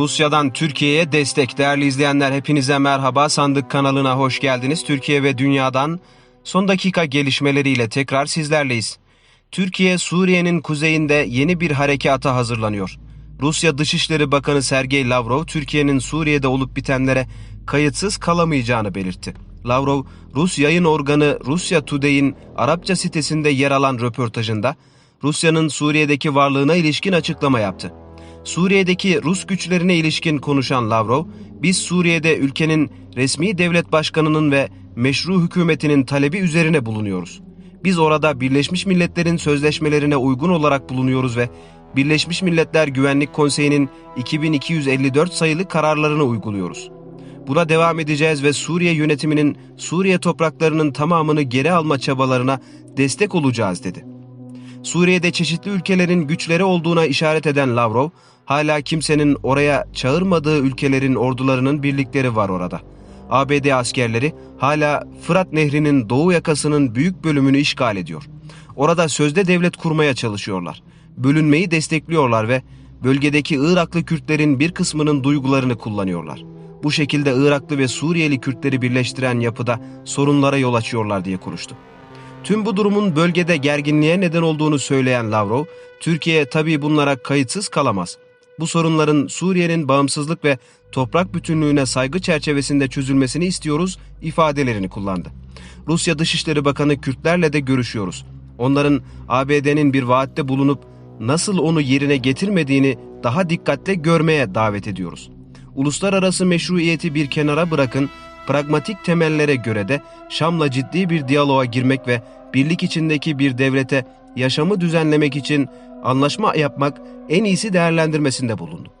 Rusya'dan Türkiye'ye destek. Değerli izleyenler hepinize merhaba. Sandık kanalına hoş geldiniz. Türkiye ve dünyadan son dakika gelişmeleriyle tekrar sizlerleyiz. Türkiye Suriye'nin kuzeyinde yeni bir harekata hazırlanıyor. Rusya Dışişleri Bakanı Sergey Lavrov Türkiye'nin Suriye'de olup bitenlere kayıtsız kalamayacağını belirtti. Lavrov, Rus yayın organı Rusya Today'in Arapça sitesinde yer alan röportajında Rusya'nın Suriye'deki varlığına ilişkin açıklama yaptı. Suriye'deki Rus güçlerine ilişkin konuşan Lavrov, biz Suriye'de ülkenin resmi devlet başkanının ve meşru hükümetinin talebi üzerine bulunuyoruz. Biz orada Birleşmiş Milletler'in sözleşmelerine uygun olarak bulunuyoruz ve Birleşmiş Milletler Güvenlik Konseyi'nin 2254 sayılı kararlarını uyguluyoruz. Buna devam edeceğiz ve Suriye yönetiminin Suriye topraklarının tamamını geri alma çabalarına destek olacağız dedi. Suriye'de çeşitli ülkelerin güçleri olduğuna işaret eden Lavrov, hala kimsenin oraya çağırmadığı ülkelerin ordularının birlikleri var orada. ABD askerleri hala Fırat Nehri'nin doğu yakasının büyük bölümünü işgal ediyor. Orada sözde devlet kurmaya çalışıyorlar. Bölünmeyi destekliyorlar ve bölgedeki Iraklı Kürtlerin bir kısmının duygularını kullanıyorlar. Bu şekilde Iraklı ve Suriyeli Kürtleri birleştiren yapıda sorunlara yol açıyorlar diye konuştu. Tüm bu durumun bölgede gerginliğe neden olduğunu söyleyen Lavrov, Türkiye tabii bunlara kayıtsız kalamaz. Bu sorunların Suriye'nin bağımsızlık ve toprak bütünlüğüne saygı çerçevesinde çözülmesini istiyoruz ifadelerini kullandı. Rusya Dışişleri Bakanı Kürtlerle de görüşüyoruz. Onların ABD'nin bir vaatte bulunup nasıl onu yerine getirmediğini daha dikkatle görmeye davet ediyoruz. Uluslararası meşruiyeti bir kenara bırakın, pragmatik temellere göre de Şam'la ciddi bir diyaloğa girmek ve birlik içindeki bir devlete yaşamı düzenlemek için anlaşma yapmak en iyisi değerlendirmesinde bulundu.